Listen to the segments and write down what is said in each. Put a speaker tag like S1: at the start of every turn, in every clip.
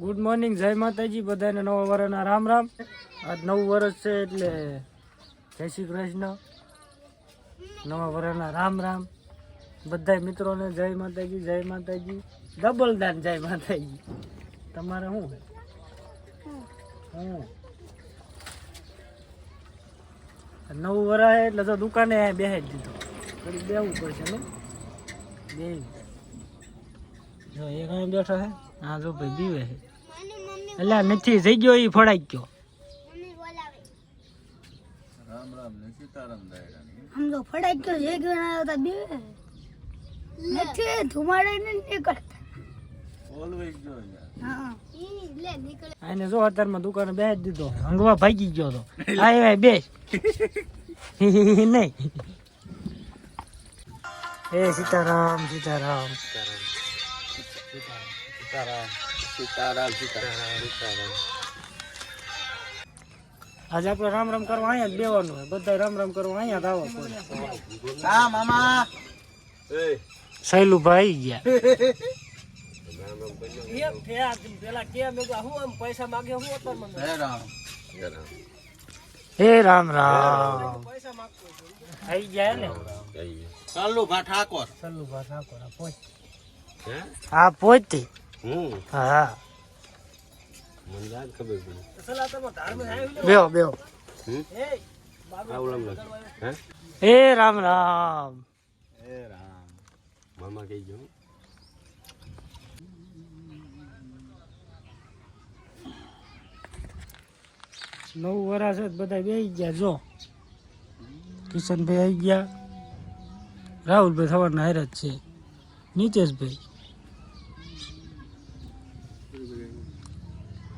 S1: Good morning જય માતાજી બધાને નવા વર્ષના રામ રામ. આજ નવું વર્ષ છે એટલે જય શ્રી કૃષ્ણ. નવા વર્ષના રામ રામ. બધા મિત્રોને જય માતાજી જય માતાજી. ડબલ દાન જય માતાજી. તમારે શું હું નવું વર્ષ એટલે તો દુકાને બેસી દીધો. કરી બેવું પડશે ને બે જો એક અહીં બેઠો છે. હા, જો ભાઈ દીવે છે. એટલે નથી થઈ ગયો એ ફળાઈ ગયો.
S2: આમ તો ફડાઈ ગયો જે ગયો હતા બે. નથી ધુમાડે ને નીકળતા. હા. લે નીકળે.
S1: આને જો અત્યારમાં દુકાને બે જ દીધો. હંગવા ભાગી ગયો તો. આય આય બેસ નહીં. એ સીતારામ સીતારામ. આજે આપણે રામ રામ કરવા અહીંયા જ બેવાનું હોય. બધા રામ રામ કરવા અહીંયા જ આવવા પડે.
S3: હા મામા.
S1: સહેલુભાઈ ગયા. હે રામ. રામ. થઈ ગયા ને?
S3: ચાલુ ભા ઠાકોર.
S1: સહેલુભા ઠાકોર આ પહોંચ હા. બેહો બેહો. હે? રામ રામ.
S3: એ રામ.
S4: મામા કહી ગયો.
S1: નવ વરા છે બધા બે ગયા જો. કિશનભાઈ આવી ગયા. રાહુલભાઈ સવારના હારે જ છે. નીતેશભાઈ.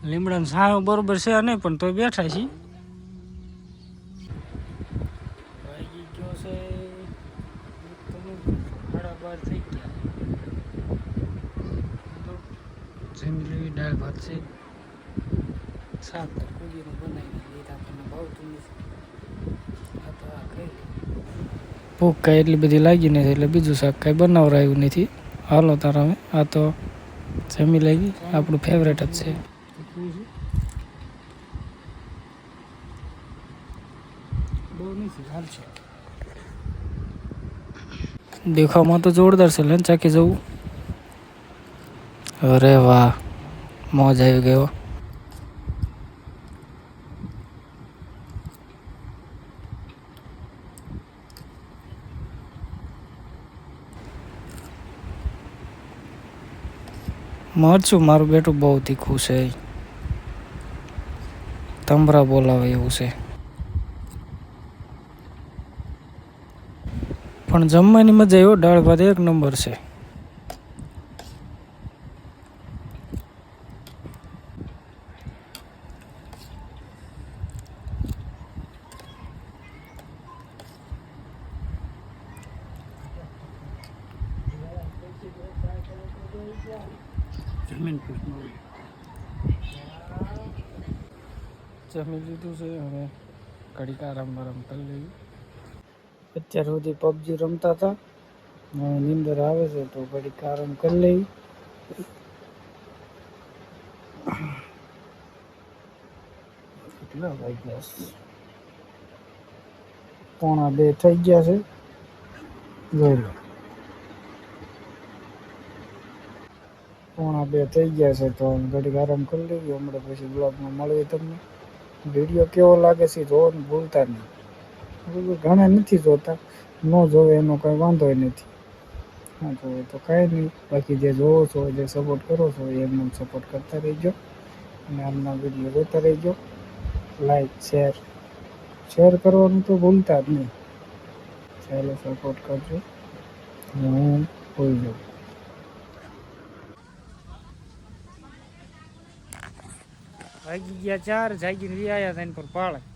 S1: લીમડાનો સાયો બરોબર છે નહીં પણ તોય બેઠા છીએ. છે. સાડા દાળ ભાત છે. શાક તો કોબીનું બનાવી કાંઈ એટલી બધી લાગી નથી, એટલે બીજું શાક કાંઈ બનાવરાયું નથી. હાલો તારા આ તો જમી લાગી આપણું ફેવરેટ જ છે. દેખાવમાં તો જોરદાર છે લંચ ચાકી જવું. અરે વાહ, મોજ આવી ગયો મરચું મારું બેટું બહુ તીખું છે. તમરા બોલાવે એવું છે. પણ જમવાની મજા આવ્યો દાળ ભાત એક નંબર છે. જમી લીધું છે હવે ઘડીક આરામ આરામ કરી લઈએ. અત્યાર સુધી પબજી રમતા હતા. હવે નીંદર આવે છે તો ઘડીક આરામ કરી લઈ. કેટલા વાગ્યા છે? પોણા બે થઈ ગયા છે. જોઈ લો. પોણા બે થઈ ગયા છે તો ઘડીક આરામ કરી લઈએ. હમણાં પછી બ્લોગમાં મળીએ તમને. વીડિયો કેવો લાગે છે જોવાનું ભૂલતા નહીં. ઘણા નથી જોતા. ન જોવે એનો કંઈ વાંધો નથી. હા જોવે તો કાંઈ નહીં. બાકી જે જોવો છો, જે સપોર્ટ કરો છો એમને સપોર્ટ કરતા રહેજો. અને આમના વીડિયો જોતા રહેજો. લાઈક શેર શેર કરવાનું તો ભૂલતા જ નહીં. ચાલો સપોર્ટ કરજો. હું હોઈ જાઉં. ભાગી ગયા ચાર, જાગીને વી આવ્યા હતા એની પર પાળે.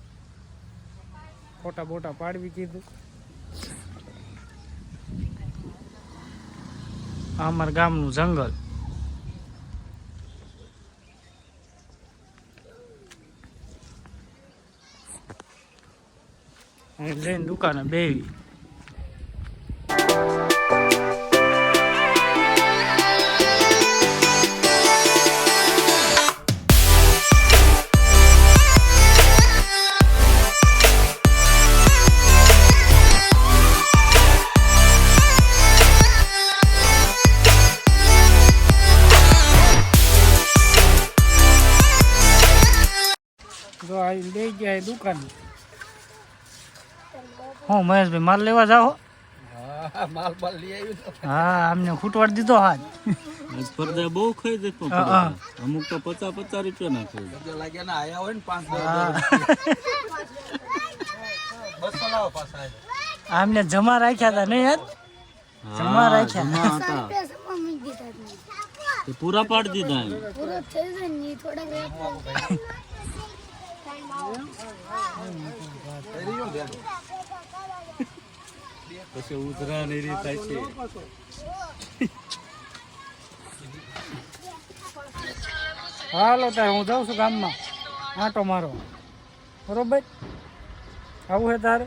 S1: ફોટા બોટા પાડવી કીધું. અમારા ગામનું જંગલ. લઈને દુકાને બેવી ગયા દુકાન. હું મહેશભાઈ માલ લેવા જાઓ
S3: હા. માલ બાલ લઈ આવ્યું
S1: હા અમને ખૂટવાડ દીધો હાથ
S4: સ્પર્ધા બહુ ખાઈ
S1: હા.
S4: અમુક તો પચાસ પચાસ રૂપિયા ના ખાઈ
S3: લાગ્યા ના આયા હોય ને પાંચ બસો લાવો પાછા
S1: અમને જમા રાખ્યા હતા નહીં યાર જમા રાખ્યા.
S4: હતા. પૂરા પાડી દીધા
S2: પૂરો થઈ જાય ને ઈ થોડાક રહેતા.
S4: પછી ઉધરા ને થાય છે.
S1: હાલો તારે હું જાઉં છું ગામમાં. આંટો મારો. બરોબર? આવું હે તારે?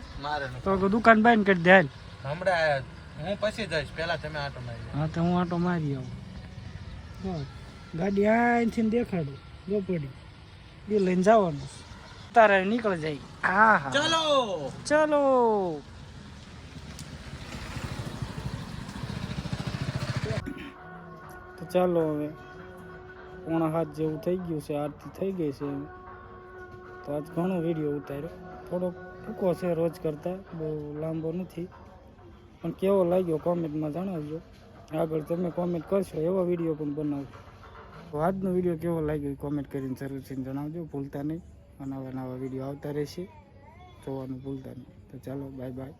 S1: તો દુકાન બંધ કરી દે
S3: હમણાં હું પછી જઈશ. પેલા તમે આટો મારી
S1: હા તો હું આંટો મારી આવું. ગાડી અહીંથી દેખાડું. જો પડી એ લઈને જવાનું. તારે નીકળી જાય. હા હા.
S3: ચલો.
S1: ચલો. તો ચાલો હવે. પોણા હાથ જેવું થઈ ગયું છે આરતી થઈ ગઈ છે તો આજ ઘણો વીડિયો ઉતાર્યો. થોડોક ટૂંકો છે રોજ કરતાં. બહુ લાંબો નથી. પણ કેવો લાગ્યો કોમેન્ટમાં જણાવજો. આગળ તમે કોમેન્ટ કરશો એવો વીડિયો પણ બનાવજો. તો આજનો વીડિયો કેવો લાગ્યો કોમેન્ટ કરીને જરૂરથી જણાવજો ભૂલતા નહીં. નવા નવા વીડિયો આવતા રહેશે. જોવાનું ભૂલતા નહીં. તો ચાલો બાય બાય